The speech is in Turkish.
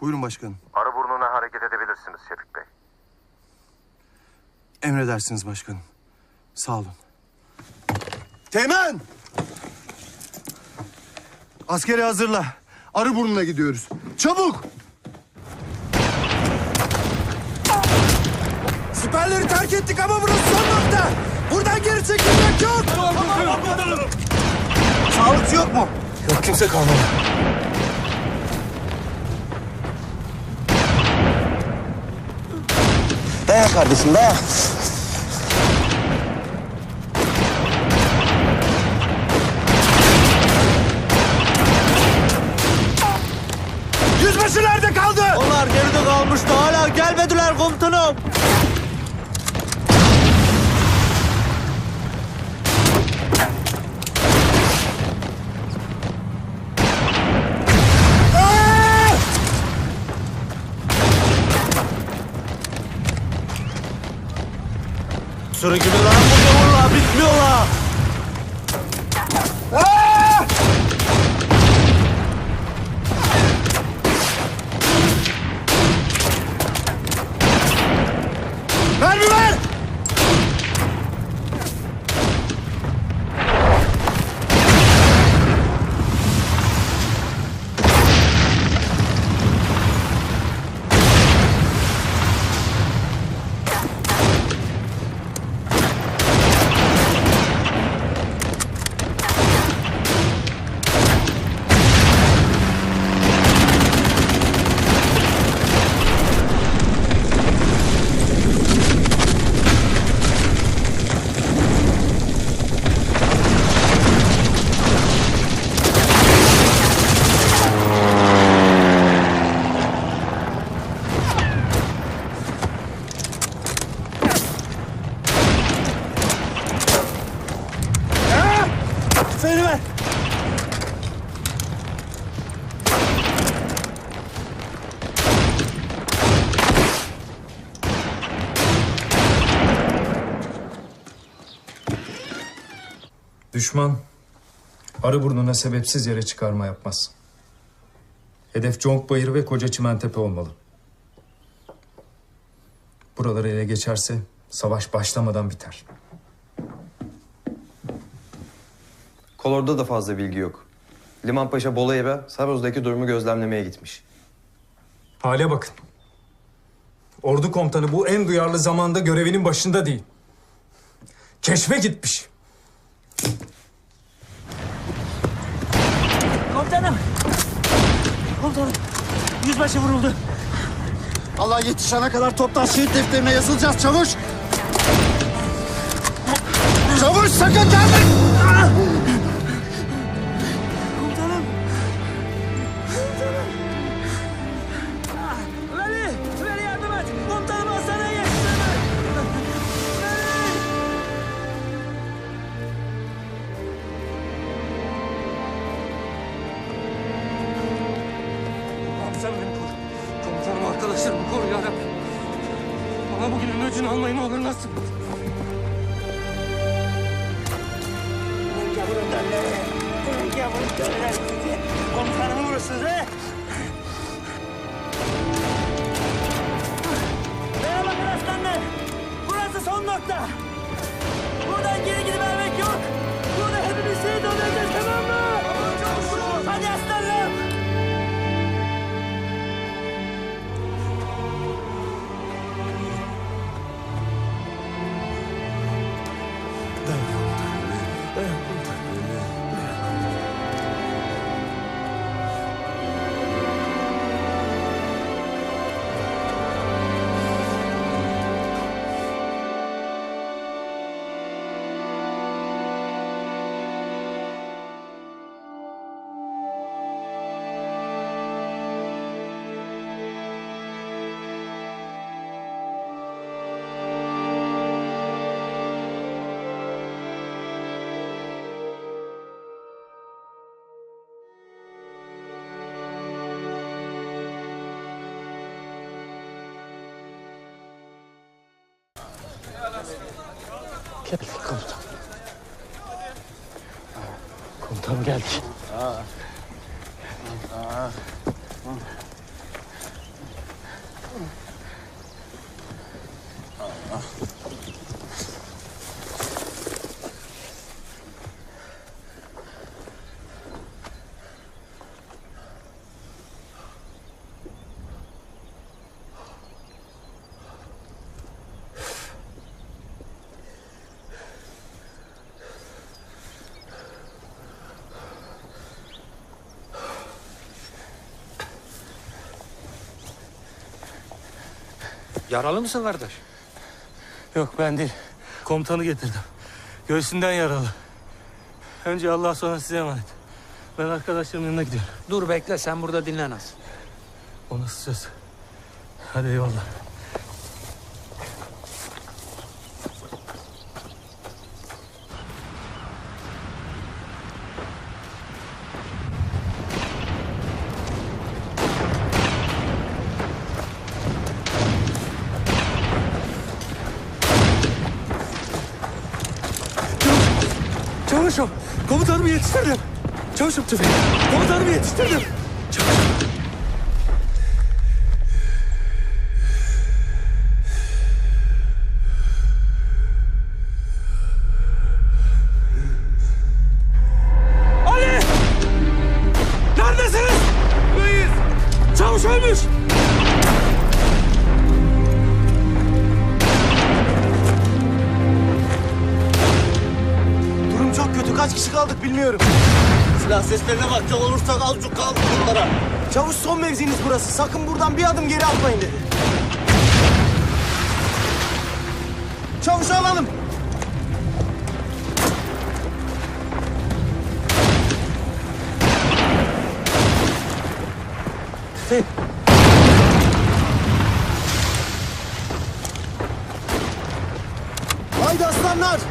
Buyurun başkanım. Arıburnu'na hareket edebilirsiniz Şefik Bey. Emredersiniz başkanım. Sağ olun. Teğmen! Askeri hazırla. Arıburnu'na gidiyoruz. Çabuk! Siperleri terk ettik ama burası son nokta. Buradan geri çekilmek yok. Sağlıkçı yok mu? Yok kimse kalmadı. Dayan kardeşim dayan. Yüzbaşı nerede kaldı? Onlar geride kalmıştı hala gelmediler komutanım. Sürü gibi lan bu gavurlar bitmiyorlar. Mermi Seni ver. Düşman arı burnuna sebepsiz yere çıkarma yapmaz. Hedef Conkbayır ve Koca Çimentepe olmalı. Buraları ele geçerse savaş başlamadan biter. Kolor'da da fazla bilgi yok. Liman Paşa Bolayev'e Saroz'daki durumu gözlemlemeye gitmiş. Hale bakın. Ordu komutanı bu en duyarlı zamanda görevinin başında değil. Keşfe gitmiş. Komutanım. Komutanım. Yüzbaşı vuruldu. Allah yetişene kadar toptan şehit defterine yazılacağız çavuş. Çavuş sakın gelme. Arkadaşlarımı koru ya Rabbi. Bana bugünün öcünü almayı ne olur nasip. et. Komutanımı vurursunuz he? Bakın aslanlar. Burası son nokta. Buradan geri gidivermek Geldik komutan. Komutanım geldik. Yaralı mısın kardeş? Yok ben değil. Komutanı getirdim. Göğsünden yaralı. Önce Allah sonra size emanet. Ben arkadaşlarımın yanına gidiyorum. Dur bekle sen burada dinlen az. O nasıl söz? Hadi eyvallah. Çavuşum komutanımı yetiştirdim. Çavuşum tüfeği. Komutanımı yetiştirdim. Ali! Neredesiniz? Buradayız. Çavuş ölmüş. Kaç kişi kaldık bilmiyorum. Silah seslerine bakacak olursak azıcık kaldık bunlara. Çavuş son mevziniz burası. Sakın buradan bir adım geri atmayın dedi. Çavuşu alalım. Haydi aslanlar.